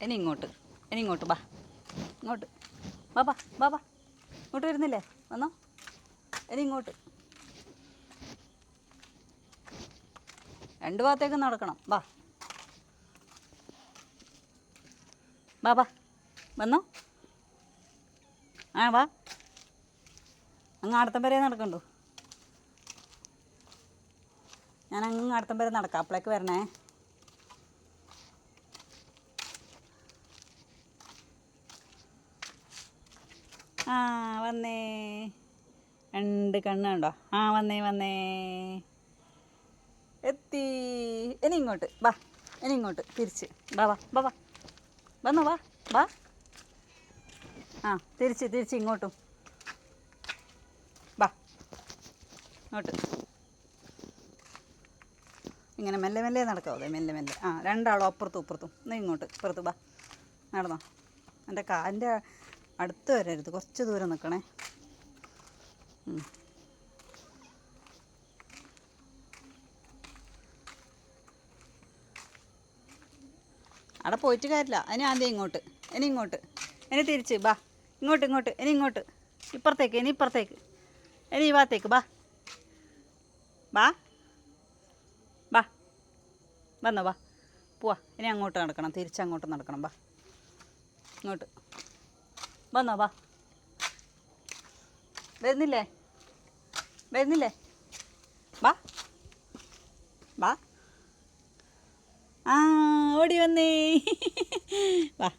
ഇനി ഇങ്ങോട്ട് ഇനി ഇങ്ങോട്ട് ബാ ഇങ്ങോട്ട്. ബാ ബാ ബാ ബാ ഇങ്ങോട്ട് വരുന്നില്ലേ? വന്നോ. ഇനി ഇങ്ങോട്ട്. രണ്ട് ഭാഗത്തേക്ക് നടക്കണം. ബാ ബാ ബാ വന്നോ. ആ വാ. അങ്ങ് അടുത്തം വരെ നടക്കണ്ടോ? ഞാൻ അങ്ങ് അടുത്തം വരെ നടക്കാം. അപ്പോഴേക്ക് വരണേ. ആ വന്നേ. രണ്ട് കണ്ണുണ്ടോ ആ വന്നേ വന്നേ. എത്തി. ഇനി ഇങ്ങോട്ട്. വാ ഇനി ഇങ്ങോട്ട്. തിരിച്ച്. വാ വാ വാ വാ. വന്നോ വാ വാ. ആ തിരിച്ച് തിരിച്ച് ഇങ്ങോട്ടും. വാ ഇങ്ങോട്ട്. ഇങ്ങനെ മെല്ലെ മെല്ലെ നടക്കാവേ? മെല്ലെ മെല്ലെ. ആ രണ്ടാളും അപ്പുറത്തും ഇപ്പുറത്തും. ഇങ്ങോട്ട് ഇപ്പുറത്ത് വാ. നടന്നോ. എന്റെ കാലിന്റെ അടുത്ത് വരരുത്. കുറച്ച് ദൂരം നിൽക്കണേ. അവിടെ പോയിട്ട് കാര്യമില്ല. അതിന് ആദ്യം ഇങ്ങോട്ട്. ഇനി ഇങ്ങോട്ട്. ഇനി തിരിച്ച്. ബാ. ഇങ്ങോട്ട് ഇങ്ങോട്ട്. ഇനി ഇങ്ങോട്ട്. ഇപ്പുറത്തേക്ക് ഇനി ഇപ്പുറത്തേക്ക്. ഇനി ഈ ഭാഗത്തേക്ക്. ബാ. ബാ. ബാ. വന്നോ ബാ. പോവാ. ഇനി അങ്ങോട്ട് നടക്കണം. തിരിച്ച് അങ്ങോട്ട് നടക്കണം. ബാ. ഇങ്ങോട്ട്. വന്നോ വാ. വരുന്നില്ലേ? വരുന്നില്ലേ? വാ. വാ. ആ ഓടി വന്നേ. വാ.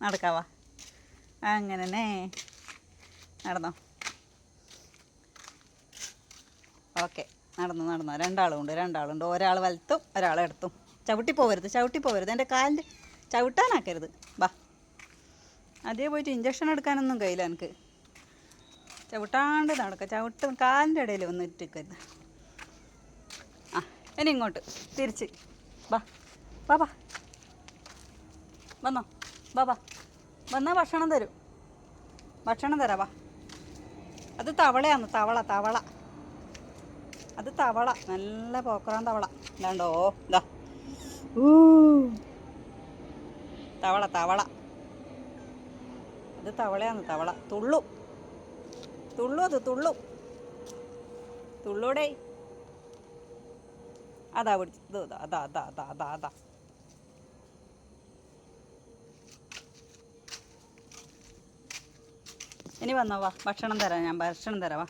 നടക്കാവാ അങ്ങനെ നടന്നോ. ഓക്കെ. നടന്നു നടന്നു. രണ്ടാളും ഉണ്ട് രണ്ടാളുണ്ട്. ഒരാൾ വലത്തും ഒരാൾ എടുത്തും ചവിട്ടി പോകരുത് ചവിട്ടി പോകരുത് എന്റെ കാലിന്റെ ചവിട്ടാനാക്കരുത്. വാ. അതേ പോയിട്ട് ഇഞ്ചക്ഷൻ എടുക്കാനൊന്നും കഴിയില്ല എനിക്ക്. ചവിട്ടാണ്ട് നടക്കുക ചവിട്ട് കാലിന്റെ ഇടയിൽ ഒന്ന് ഇട്ടിരിക്കരുത് ആ ഇനി ഇങ്ങോട്ട് തിരിച്ച്. ബാ ബാ ബാ വന്നോ ബാ ബാ വന്നാൽ ഭക്ഷണം തരും. ഭക്ഷണം തരാം വാ. അത് തവളയാണ് തവള തവള. അത് തവള നല്ല പോക്കറാൻ തവള. ഇതാണ്ടോ ഇതാ ഊ. തവള തവള. അത് തവളയാണ് തവള. തുള്ളു. തുള്ളു അത് തുള്ളു. തുള്ളൂടേ. അതാ പിടിച്ചത് ഇതാ അതാ അതാ അതാ അതാ അതാ. ഇനി വന്നോ വാ. ഭക്ഷണം തരാം ഞാൻ ഭക്ഷണം തരാം വാ.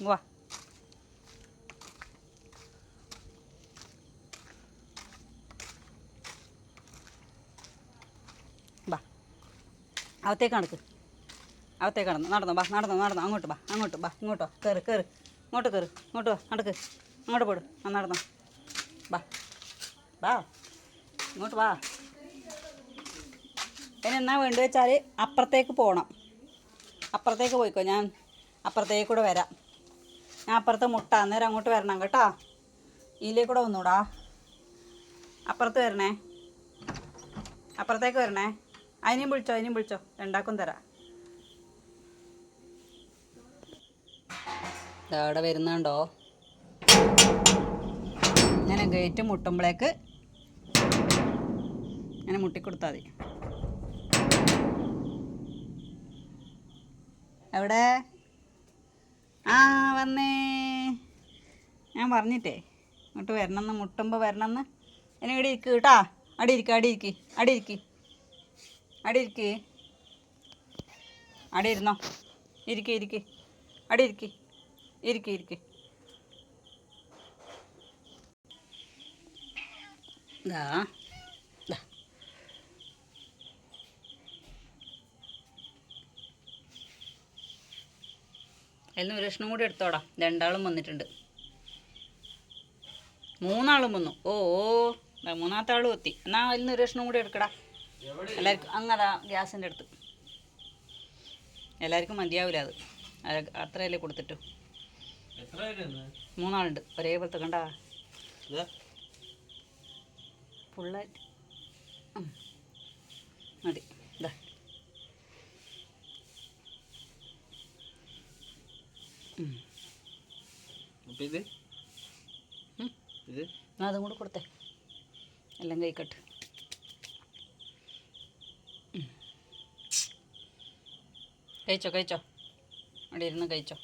വാ. അകത്തേക്ക് നടക്ക്. അകത്തേക്ക് കടന്നു നടന്നോ ബാ നടന്നോ നടന്നോ. അങ്ങോട്ട് ബാ അങ്ങോട്ട് ബാ ഇങ്ങോട്ടോ. കയറ് കയറ് ഇങ്ങോട്ട് കയറ് ഇങ്ങോട്ട് വാ നടക്ക്. അങ്ങോട്ട് പോട്. ആ നടന്നോ. ബാ ബാ ഇങ്ങോട്ട് വാ. ഇനി എന്നാ വേണ്ടി വെച്ചാൽ അപ്പുറത്തേക്ക് പോകണം അപ്പുറത്തേക്ക് പോയിക്കോ. ഞാൻ അപ്പുറത്തേക്ക് കൂടെ വരാം. ഞാൻ അപ്പുറത്ത് മുട്ട അന്നേരം അങ്ങോട്ട് വരണം കേട്ടോ. ഇതിലേക്ക് കൂടെ വന്നൂടാ. അപ്പുറത്ത് വരണേ. അപ്പുറത്തേക്ക് വരണേ. അതിനെയും വിളിച്ചോ അതിനെയും വിളിച്ചോ. രണ്ടാക്കും തരാം. അവിടെ വരുന്നുണ്ടോ? ഇങ്ങനെ ഗേറ്റ് മുട്ടുമ്പോഴേക്ക് ഇങ്ങനെ മുട്ടിക്കൊടുത്താൽ മതി. എവിടെ? ആ വന്നേ. ഞാൻ പറഞ്ഞിട്ടേ ഇങ്ങോട്ട് വരണമെന്ന് മുട്ടുമ്പോൾ വരണമെന്ന്. എന്നെ ഇവിടെ ഇരിക്കുക കേട്ടോ. അടി ഇരിക്ക് അടി അടി അടി ഇരിക്ക്. അടി ഇരുന്നോ. ഇരിക്ക് ഇരിക്ക്. അടി ഇരിക്ക്. ഇരിക്ക് ഇരിക്ക്. ദാ. അതിൽ ഒരു ലക്ഷണം കൂടി എടുത്തോടാ. രണ്ടാളും വന്നിട്ടുണ്ട്. മൂന്നാളും വന്നു. ഓ ഓ. മൂന്നാമത്തെ ആളും എത്തി. എന്നാ അതിൽ നിന്ന് ഒരു ലക്ഷണം കൂടി എടുക്കടാ. എല്ലാവർക്കും അങ്ങതാ ഗ്യാസിന്റെ അടുത്ത്. എല്ലാവർക്കും മതിയാവില്ല അത്. അത് അത്രയല്ലേ കൊടുത്തിട്ടു. മൂന്നാളുണ്ട്. ഒരേപോലത്തെ കണ്ടാ? ഫുള്ളായിട്ട് മതി. ഇതാ. അതും കൂടെ കൊടുത്തേ. എല്ലാം കഴിക്കട്ടെ. കഴിച്ചോ കഴിച്ചോ. അവിടെ ഇരുന്ന് കഴിച്ചോ.